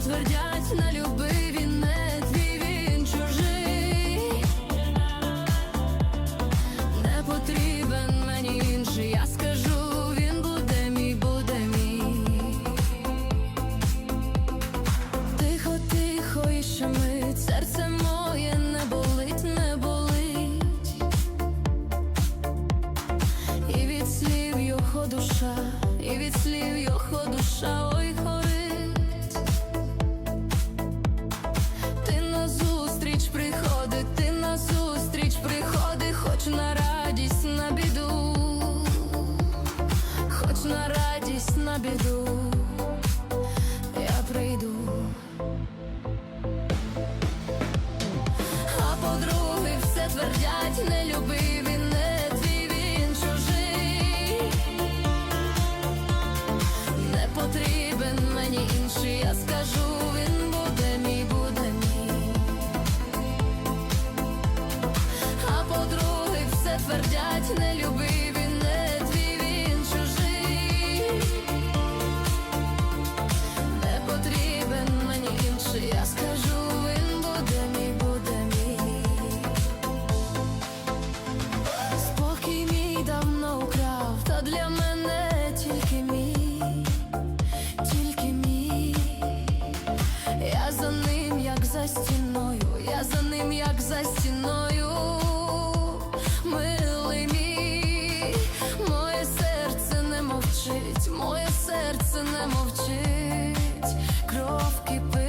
твердять на люби, він не твій, він чужий. Не потрібен мені інший, я скажу, він буде мій, буде мій. Тихо, тихо, і ще мить, серце моє не болить, не болить. І від слів його душа, і від слів його душа, ой біду, я прийду. А подруги все твердять, не люби, він не твій, він чужий. Не потрібен мені інший, я скажу, він буде мій, буде мій. А подруги все твердять, не люби, давно украв, та для мене тільки мій, тільки мій. Я за ним, як за стіною, я за ним, як за стіною. Милий мій, моє серце не мовчить, моє серце не мовчить, кров кипить,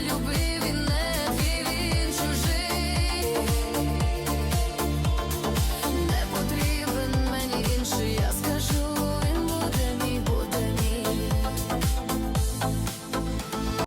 любить.